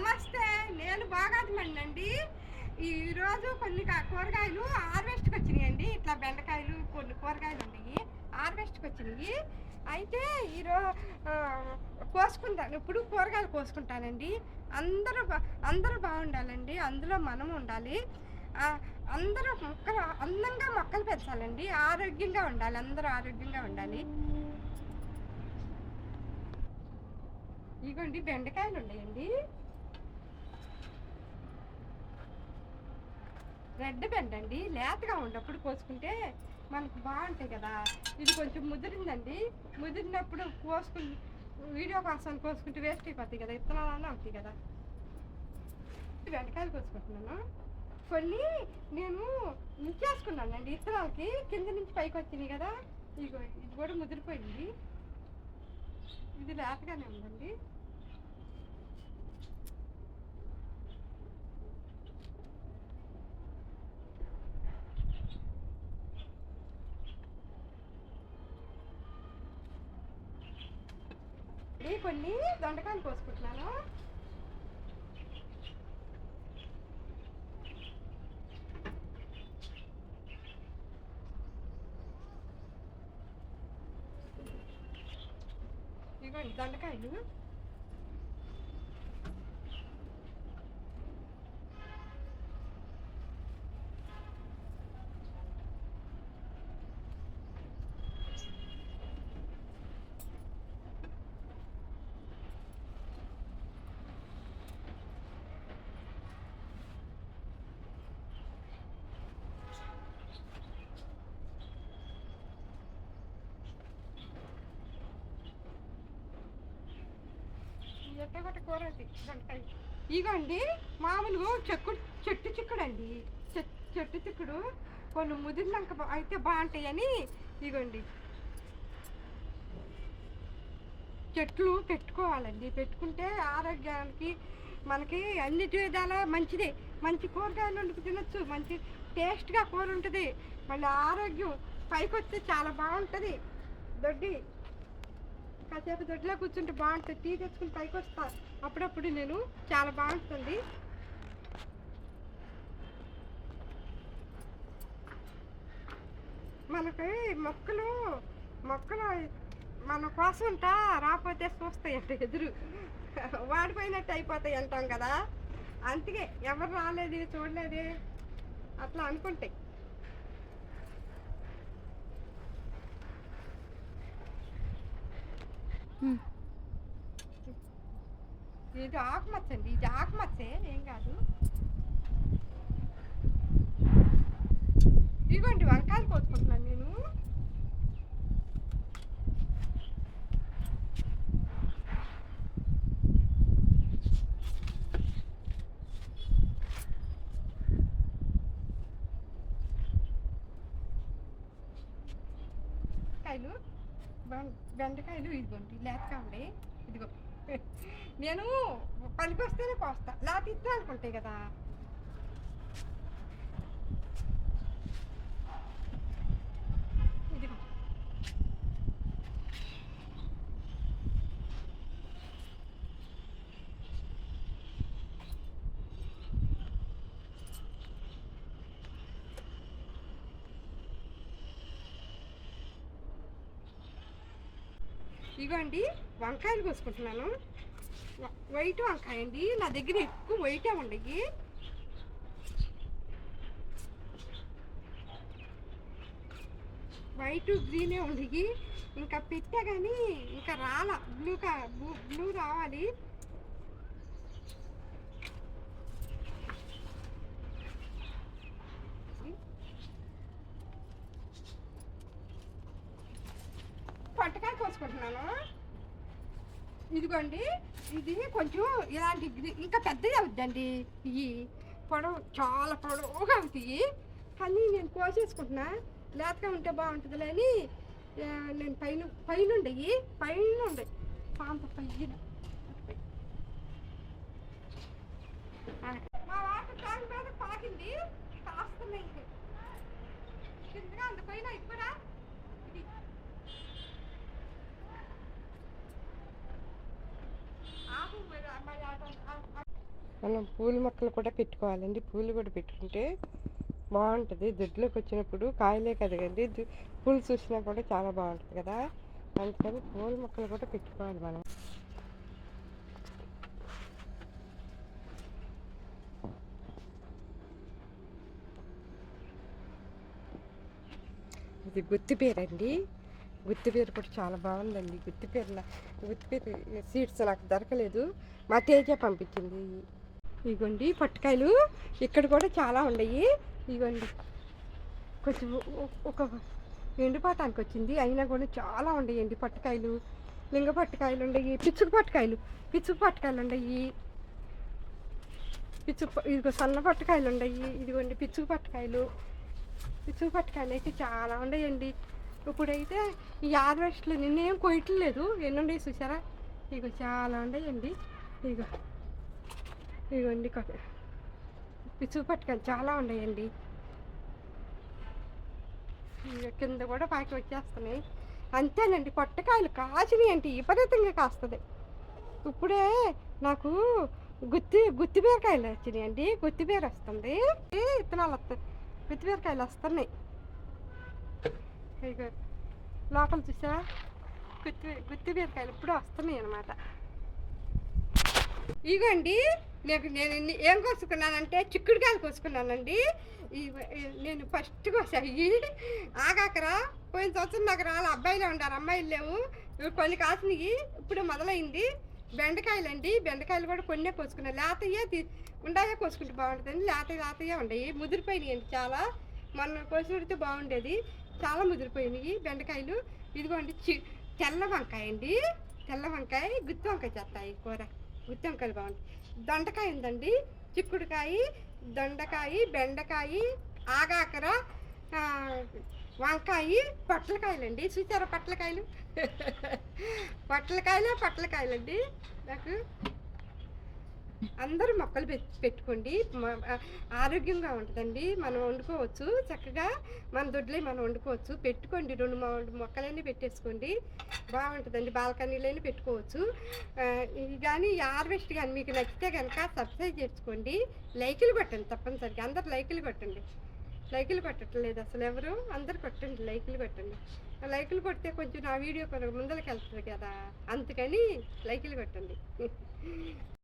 నమస్తే నేను బాగాదమండి ఈరోజు కొన్ని కూరగాయలు హార్వెస్ట్కి వచ్చినాయండి. ఇట్లా బెండకాయలు కొన్ని కూరగాయలు ఉన్నాయి. హార్వెస్ట్కి వచ్చినాయి. అయితే ఈరోజు కోసుకుంటాను ఇప్పుడు కూరగాయలు కోసుకుంటానండి. అందరూ బా- అందరూ బాగుండాలండి. అందులో మనం ఉండాలి. అందరూ మొక్కలు అందంగా మొక్కలు పెంచాలండి. ఆరోగ్యంగా ఉండాలి. అందరూ ఆరోగ్యంగా ఉండాలి. ఇగోండి బెండకాయలు ఉన్నాయండి. రెడ్ బెండ్ అండి. లేతగా ఉన్నప్పుడు కోసుకుంటే మనకు బాగుంటాయి కదా. ఇది కొంచెం ముదిరిందండి. ముదిరినప్పుడు కోసుకుని వీడియో కోసం కోసుకుంటే వేస్ట్ అయిపోతాయి కదా. ఇత్తనాలన్నా అవుతాయి కదా. బెండకాయలు కోసుకుంటున్నాను. కొన్ని నేను ఉంచేసుకున్నానండి ఇత్తనాలకి కింద నుంచి పైకి వచ్చినాయి కదా. ఇది ఇది కూడా ముదిరిపోయింది. ఇది లేతగానే ఉందండి. ఇది కొన్ని దొండకాయలు కోసుకుంటున్నాను. ఇదిగోండి దొండకాయలు. ఎట్టగొట్ట కూర అది ఇగోండి మామూలుగా చెక్కు చెట్టు చిక్కుడు అండి చె- చెట్టు చిక్కుడు కొన్ని ముదిరినాక అయితే బాగుంటాయని ఇగోండి. చెట్లు పెట్టుకోవాలండి. పెట్టుకుంటే ఆరోగ్యానికి మనకి అన్ని విధాల మంచిదే. మంచి కూరగాయలు వండుకు తినొచ్చు. మంచి టేస్ట్గా కూర ఉంటుంది. మళ్ళీ ఆరోగ్యం పైకి వస్తే చాలా బాగుంటుంది. దొడ్డి. కాసేపు దొడ్లో కూర్చుంటే బాగుంటుంది. టీ తెచ్చుకుని పైకి వస్తా. అప్పుడప్పుడు నేను చాలా బాగుంటుంది. మనకి మొక్కలు మొక్కలు మన కోసం ఉంటా రాకపోతే చూస్తాయి ఎదురు. వాడిపోయినట్టు అయిపోతాయి అంటాం కదా. అందుకే ఎవరు రాలేదు చూడలేదు అట్లా అనుకుంటాయి. ఇది ఆకుమచ్చ అండి ఇది ఆకుమచ్చే ఏం కాదు. ఇదిగోండి వంకాయలు కోసుకుంటున్నాను నేను. కాయలు బెండకాయలు ఇదిగోండి లేతగా ఉండే ఇదిగో. నేను పనికి వస్తేనే కోస్తా. లేకపోతే ఇస్తే అనుకుంటాయి కదా ఇదిగో ఇగోండి వంకాయలు కోసుకుంటున్నాను. వ- వైట్ వంకాయ అండి నా దగ్గర ఎక్కువ వైటే ఉండయి వైట్ గ్రీనే ఉండయి ఇంకా పెట్టా కానీ ఇంకా రాల. బ్లూ కా బ్లూ- బ్లూ రావాలి. తీసుకుంటున్నాను. ఇదిగోండి ఇది కొంచెం ఇలాంటి ఇంకా పెద్దవి అవుద్దండి. ఇవి పొడవు చాలా పొడవుగా అవుతాయి. కానీ నేను కోసేసుకుంటున్నా. లేతగా ఉంటే బాగుంటుందిలే అని నేను పైన పైన ఉండయి పైన ఉండయి. పాంప పైన. మా వాటర్ ట్యాంక్ మీద పాకింది. కాస్తున్నాయి ఇంక. కిందగా అంత పైన మనం పూల మొక్కలు కూడా పెట్టుకోవాలండి. పూలు కూడా పెట్టుకుంటే బాగుంటుంది. దొడ్లోకి వచ్చినప్పుడు కాయలే కదండి దు- పూలు చూసినా కూడా చాలా బాగుంటుంది కదా. అందుకని పూల మొక్కలు కూడా పెట్టుకోవాలి మనం. ఇది గుత్తిపేరండి అండి కూడా చాలా బాగుందండి. గుత్తిపీర నా- గుత్తిపీర సీడ్స్ నాకు దొరకలేదు. మా తేజ పంపించింది. ఇగోండి పట్టుకాయలు. ఇక్కడ కూడా చాలా ఉన్నాయి ఇగోండి. కొంచెం ఒక ఎండిపోవటానికి వచ్చింది అయినా కూడా చాలా ఉన్నాయండి పట్టుకాయలు. లింగ పట్టుకాయలు ఉన్నాయి పిచ్చుకు పట్టుకాయలు. పిచ్చుకు పట్టుకాయలు ఉన్నాయి పిచ్చుకు ఇదిగో సన్న పట్టుకాయలు ఉన్నాయి ఇదిగోండి పిచ్చుకు పట్టుకాయలు. పిచ్చుకు పట్టుకాయలు అయితే చాలా ఉన్నాయండి ఇప్పుడైతే ఈ హార్వెస్ట్లు నిన్నేం కొయ్యట్లేదు. ఎన్ని ఉన్నాయి చూసారా? ఇగో చాలా ఉన్నాయండి ఇగో ఇగోండి కొ- పిచ్చుకు పట్టుకాయలు చాలా ఉన్నాయండి. కింద కూడా పాకి వచ్చేస్తున్నాయి. అంతేనండి పొట్టకాయలు కాచినాయి అంటే విపరీతంగా కాస్తుంది. ఇప్పుడే నాకు గుత్తి గుత్తి బీరకాయలు అండి. గుత్తి బీర వస్తుంది. విత్తనాలు వస్తాయి. గుత్తి బీరకాయలు వస్తున్నాయి. లోపల చూసా గుత్తి గుత్తి బీరకాయలు ఇప్పుడు వస్తున్నాయి అన్నమాట. ఇగోండి నేను నేను ఏం కోసుకున్నానంటే చిక్కుడుకాయలు కోసుకున్నానండి. ఇవి- నేను ఫస్ట్ కోసాయి. ఆగాకరా పోయిన సంవత్సరం నాకు రాలే అబ్బాయిలే ఉండారు అమ్మాయిలు లేవు. ఇవి కొన్ని కాసినవి ఇప్పుడు మొదలైంది. బెండకాయలు అండి బెండకాయలు కూడా కొన్నే కోసుకున్నాను లేతయ్యే ఉండాయే కోసుకుంటే బాగుంటుందండి. లేత లేతయ్యే ఉండయి. ముదిరిపోయినాయి అండి చాలా. మొన్న కోసినడితే బాగుండేది. చాలా ముదిరిపోయినాయి బెండకాయలు. ఇదిగోండి చి తెల్ల వంకాయ అండి తెల్ల వంకాయ గుత్తి వంకాయ చేస్తాయి కూర. వంకాయలు బాగుంటాయి. దొండకాయ ఉందండి. చిక్కుడుకాయ దొండకాయ బెండకాయ ఆగాకర వంకాయ పొట్లకాయలండి. చూసారా పొట్లకాయలు? పొట్లకాయలు పొట్లకాయలండి. నాకు అందరూ మొక్కలు పెట్టుకోండి. ఆరోగ్యంగా ఉంటుందండి. మనం వండుకోవచ్చు. చక్కగా మన దొడ్లే మనం వండుకోవచ్చు. పెట్టుకోండి. రెండు మూడు మొక్కలన్నీ పెట్టేసుకోండి. బాగుంటుందండి. బాల్కనీలోనే పెట్టుకోవచ్చు. ఇది కానీ హార్వెస్ట్ కానీ మీకు నచ్చితే కనుక సబ్స్క్రైబ్ చేసుకోండి. లైకులు కొట్టండి తప్పనిసరిగా. అందరు లైకులు కొట్టండి. లైకులు కొట్టట్లేదు అసలు ఎవరు? అందరు కొట్టండి. లైకులు కొట్టండి. లైకులు కొడితే కొంచెం నా వీడియో కొంచెం ముందరికి వెళ్తుంది కదా. అందుకని లైకులు కొట్టండి.